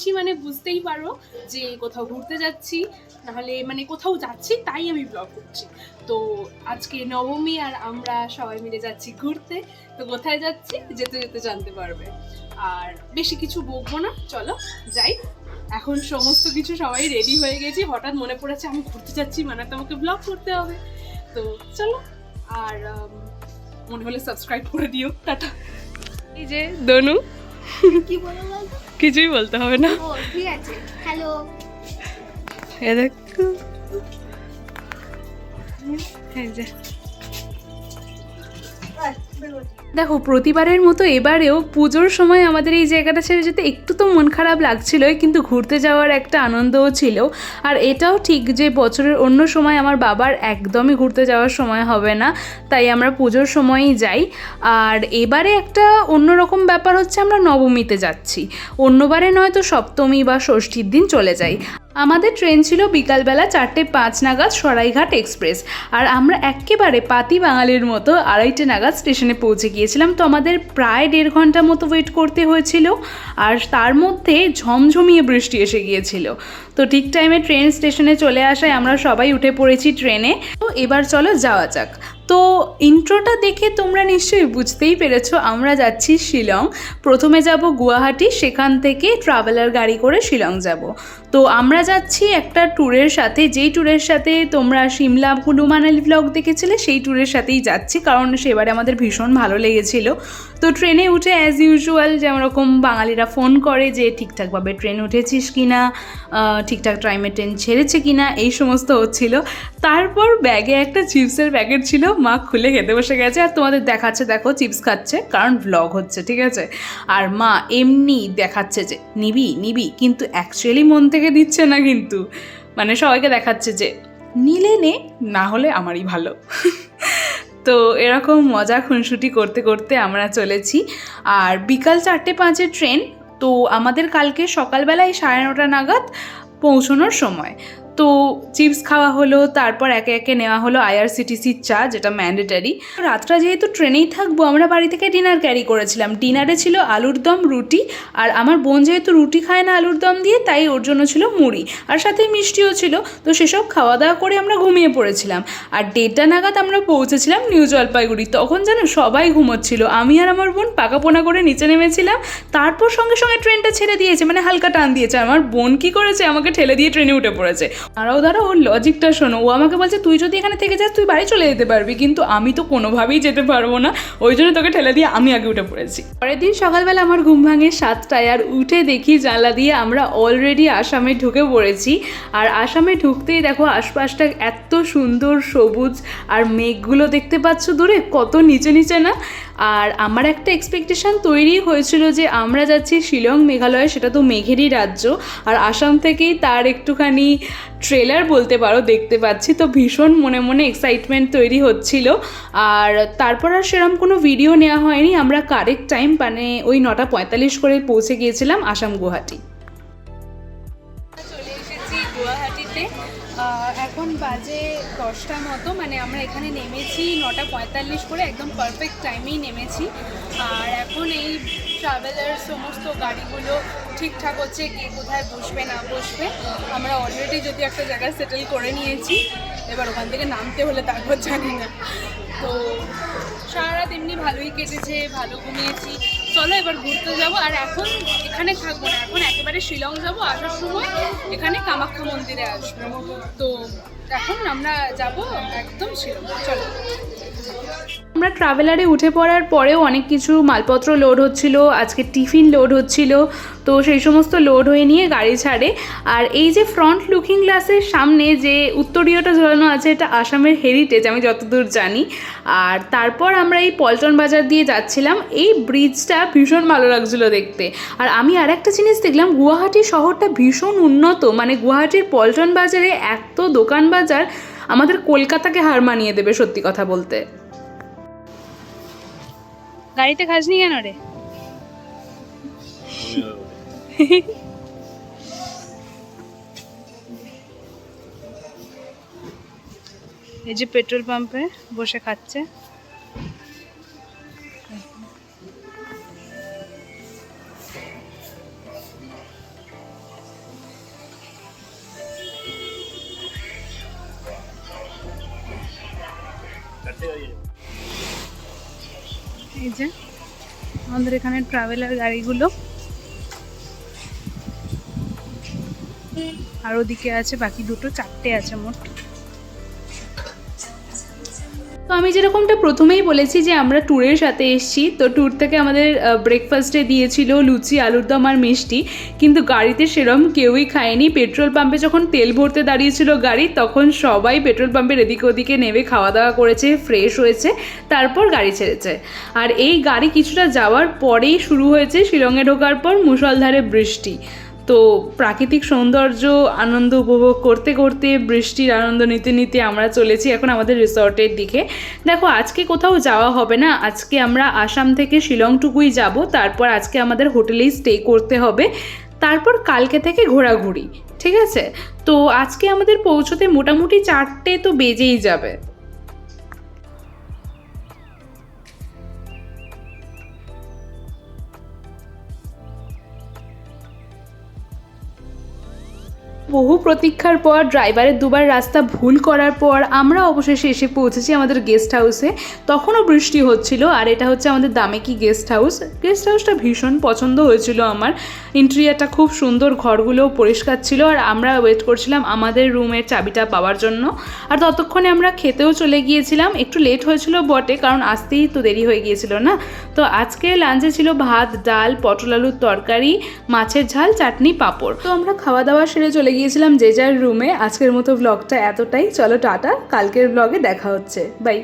করছি মানে বুঝতেই পারো যে কোথাও ঘুরতে যাচ্ছি, নাহলে মানে কোথাও যাচ্ছি তাই আমি ব্লগ করছি। তো আজকে নবমী আর আমরা সবাই মিলে যাচ্ছি ঘুরতে, তো কোথায় যাচ্ছি যেতে যেতে জানতে পারবে। আর বেশি কিছু বকবো না, চলো যাই। এখন সমস্ত কিছু সবাই রেডি হয়ে গেছি, হঠাৎ মনে পড়েছে আমি ঘুরতে যাচ্ছি মানে তো আমাকে ব্লগ করতে হবে। তো চলো, আর মনে হলে সাবস্ক্রাইব করে দিও, টাটা। এই যে দনু কি কিছুই বলতে হবে না। ঠিক আছে। হ্যালো এ দেখো। এই যে। দেখো, প্রতিবারের মতো এবারেও পুজোর সময় আমাদের এই জায়গাটা ছেড়ে যেতে একটু তো মন খারাপ লাগছিলই, কিন্তু ঘুরতে যাওয়ার একটা আনন্দও ছিল। আর এটাও ঠিক যে বছরের অন্য সময় আমার বাবার একদমই ঘুরতে যাওয়ার সময় হবে না, তাই আমরা পুজোর সময়ই যাই। আর এবারে একটা অন্যরকম ব্যাপার হচ্ছে আমরা নবমীতে যাচ্ছি। অন্যবারে নয়তো সপ্তমী বা ষষ্ঠীর দিন চলে যাই। আমাদের ট্রেন ছিল বিকালবেলা চারটে পাঁচ নাগাদ সরাইঘাট এক্সপ্রেস। আর আমরা একেবারে পাতি বাঙালির মতো আড়াইটে নাগাদ স্টেশনে পৌঁছে গিয়েছিলাম। তো আমাদের প্রায় দেড় ঘণ্টা মতো ওয়েট করতে হয়েছিল। আর তার মধ্যে ঝমঝমিয়ে বৃষ্টি এসে গিয়েছিল। তো ঠিক টাইমে ট্রেন স্টেশনে চলে আসায় আমরা সবাই উঠে পড়েছি ট্রেনে তো এবার চলো যাওয়া যাক। তো ইন্ট্রোটা দেখে তোমরা নিশ্চয়ই বুঝতেই পেরেছ, আমরা যাচ্ছি শিলং। প্রথমে যাব গুয়াহাটি, সেখান থেকে ট্রাভেলার গাড়ি করে শিলং যাব। তো আমরা যাচ্ছি একটা ট্যুরের সাথে, যেই ট্যুরের সাথে তোমরা সিমলা কুলু মানালি ব্লগ দেখেছিলে, সেই ট্যুরের সাথেই যাচ্ছি, কারণ সেবারে আমাদের ভীষণ ভালো লেগেছিল। তো ট্রেনে উঠে অ্যাজ ইউজুয়াল যেমন রকম বাঙালিরা ফোন করে যে, ঠিকঠাকভাবে ট্রেন উঠেছিস কি না ঠিকঠাক টাইমে ট্রেন ছেড়েছে কি না এই সমস্ত হচ্ছিল। তারপর ব্যাগে একটা চিপসের প্যাকেট ছিল মা খুলে খেতে বসে গেছে আর তোমাদের দেখাচ্ছে, দেখো, চিপস খাচ্ছে, কারণ ব্লগ হচ্ছে, ঠিক আছে? আর মা এমনি দেখাচ্ছে যে, নিবি নিবি। কিন্তু অ্যাকচুয়ালি মন থেকে দিচ্ছে না কিন্তু। মানে সবাইকে দেখাচ্ছে যে, নিলে নে, না হলে আমারই ভালো। তো এরকম মজা খুনসুটি করতে করতে আমরা চলেছি। আর বিকাল চারটে পাঁচে ট্রেন, তো আমাদের কালকে সকালবেলায় সাড়ে নটা নাগাদ পৌঁছানোর সময়। তো চিপস খাওয়া হলো, তারপর একে একে নেওয়া হলো আইআরসিটিসির চা, যেটা ম্যান্ডেটারি রাতটা যেহেতু ট্রেনেই থাকব, আমরা বাড়ি থেকে ডিনার ক্যারি করেছিলাম। ডিনারে ছিল আলুর দম, রুটি, আর আমার বোন যেহেতু রুটি খায় না আলুর দম দিয়ে, তাই ওর জন্য ছিল মুড়ি। আর সাথে মিষ্টিও ছিল, তো সেসব খাওয়া দাওয়া করে আমরা ঘুমিয়ে পড়েছিলাম। আর দেড়টা নাগাদ আমরা পৌঁছেছিলাম নিউ জলপাইগুড়ি। তখন যেন সবাই ঘুমোচ্ছিল। আমি আর আমার বোন পাকাপোনা করে নিচে নেমেছিলাম। তারপর সঙ্গে সঙ্গে ট্রেনটা ছেড়ে দিয়েছে মানে হালকা টান দিয়েছে। আমার বোন কি করেছে? আমাকে ঠেলে দিয়ে ট্রেনে উঠে পড়েছে। দাঁড়াও দাঁড়াও, ওর লজিকটা শোনো। ও আমাকে বলছে, তুই যদি এখানে থেকে যাস, তুই বাড়ি চলে যেতে পারবি। কিন্তু আমি তো কোনোভাবেই যেতে পারব না। ওই জন্য তোকে ঠেলে দিয়ে আমি আগে উঠে পড়েছি। পরের দিন সকালবেলা আমার ঘুম ভাঙে সাতটায়, আর উঠে দেখি জানলা দিয়ে আমরা অলরেডি আসামে ঢুকে পড়েছি। আর আসামে ঢুকতেই দেখো, আশপাশটা এত সুন্দর সবুজ, আর মেঘগুলো দেখতে পাচ্ছ দূরে? কত নিচে নিচে না? আর আমার একটা এক্সপেকটেশন তৈরি হয়েছিল যে আমরা যাচ্ছি শিলং মেঘালয়, সেটা তো মেঘেরই রাজ্য। আর আসাম থেকেই তার একটুখানি ট্রেলার বলতে পারো, দেখতে পাচ্ছি। তো ভীষণ মনে মনে এক্সাইটমেন্ট তৈরি হচ্ছিল। আর তারপর আর সেরকম কোনো ভিডিও নেওয়া হয়নি। আমরা কারেক্ট টাইম মানে ওই নটা পঁয়তাল্লিশ করে পৌঁছে গিয়েছিলাম আসাম গুয়াহাটি। গুয়াহাটিতে। এখন বাজে দশটা মতো মানে আমরা এখানে নেমেছি নটা পঁয়তাল্লিশ করে, একদম পারফেক্ট টাইমেই নেমেছি। আর এখন এই ট্রাভেলার সমস্ত গাড়িগুলো ঠিকঠাক হচ্ছে, কে কোথায় বসবে, না বসবে, আমরা অলরেডি যদি একটা জায়গায় সেটেল করে নিয়েছি, এবার ওখান থেকে নামতে হলে তারপর জানি না। তো সারা রাত এমনি ভালোই কেটেছে, ভালো ঘুমিয়েছি। চলো এবার ঘুরতে যাব। আর এখন এখানে থাকব না, এখন একেবারে শিলং যাব, আসার সময় এখানে কামাখ্যা মন্দিরে আসব। তো এখন আমরা যাব একদম শিলং। চলো। আমরা ট্রাভেলারে উঠে পড়ার পরেও অনেক কিছু মালপত্র লোড হচ্ছিল, আজকে টিফিন লোড হচ্ছিল, তো সেই সমস্ত লোড হয়ে নিয়ে গাড়ি ছাড়ে। আর এই যে ফ্রন্ট লুকিং গ্লাসের সামনে যে উত্তরীয়টা ঝোলানো আছে, এটা আসামের হেরিটেজ আমি যতদূর জানি। আর তারপর আমরা এই পল্টন বাজার দিয়ে যাচ্ছিলাম, এই ব্রিজটা ভীষণ ভালো লাগছিল দেখতে। আর আমি আর একটা জিনিস দেখলাম, গুয়াহাটি শহরটা ভীষণ উন্নত মানে গুয়াহাটির পল্টন বাজারে এত দোকান বাজার, আমাদের কলকাতাকে হার মানিয়ে দেবে সত্যি কথা বলতে। গাড়িতে খাসনি কেন রে? এই যে পেট্রোল পাম্পে বসে খাচ্ছে। এই যে আমাদের এখানে ট্রাভেলার গাড়িগুলো। আর ওদিকে আছে বাকি দুটো চারটে আছে মোট। তো আমি যেরকমটা প্রথমেই বলেছি যে আমরা ট্যুরের সাথে এসেছি, তো ট্যুর থেকে আমাদের ব্রেকফাস্টে দিয়েছিল লুচি, আলুর দম আর মিষ্টি। কিন্তু গাড়িতে সেরম কেউই খায়নি। পেট্রোল পাম্পে যখন তেল ভরতে দাঁড়িয়েছিল গাড়ি, তখন সবাই পেট্রোল পাম্পের এদিকে ওদিকে নেমে খাওয়া দাওয়া করেছে ফ্রেশ হয়েছে, তারপর গাড়ি ছেড়েছে। আর এই গাড়ি কিছুটা যাওয়ার পরেই শুরু হয়েছে শিলংয়ে ঢোকার পর মুষলধারে বৃষ্টি। তো প্রাকৃতিক সৌন্দর্য আনন্দ উপভোগ করতে করতে বৃষ্টির আনন্দ নিতে নিতে আমরা চলেছি এখন আমাদের রিসর্টের দিকে। দেখো, আজকে কোথাও যাওয়া হবে না। আজকে আমরা আসাম থেকে শিলংটুকুই যাব। তারপর আজকে আমাদের হোটেলেই স্টে করতে হবে। তারপর কালকে থেকে ঘোরাঘুরি, ঠিক আছে? তো আজকে আমাদের পৌঁছতে মোটামুটি চারটে তো বেজেই যাবে। বহু প্রতীক্ষার পর ড্রাইভারের দুবার রাস্তা ভুল করার পর আমরা অবশেষে এসে পৌঁছেছি আমাদের গেস্ট হাউসে তখনও বৃষ্টি হচ্ছিল, আর এটা হচ্ছে আমাদের দামেকি গেস্ট হাউস গেস্ট হাউসটা ভীষণ পছন্দ হয়েছিল আমার। ইন্টেরিয়ারটা খুব সুন্দর, ঘরগুলোও পরিষ্কার ছিল, আর আমরা ওয়েট করছিলাম আমাদের রুমের চাবিটা পাওয়ার জন্য। আর ততক্ষণে আমরা খেতেও চলে গিয়েছিলাম। একটু লেট হয়েছিল বটে, কারণ আসতেই তো দেরি হয়ে গিয়েছিল না। তো আজকে লাঞ্চে ছিল ভাত, ডাল, পটল আলুর তরকারি, মাছের ঝাল, চাটনি, পাঁপড়। তো আমরা খাওয়া দাওয়া সেরে চলে গিয়েছিলাম যে যার রুমে। আজকের মতো ব্লগটা এতটাই। চলো টাটা। কালকের ব্লগে দেখা হচ্ছে। বাই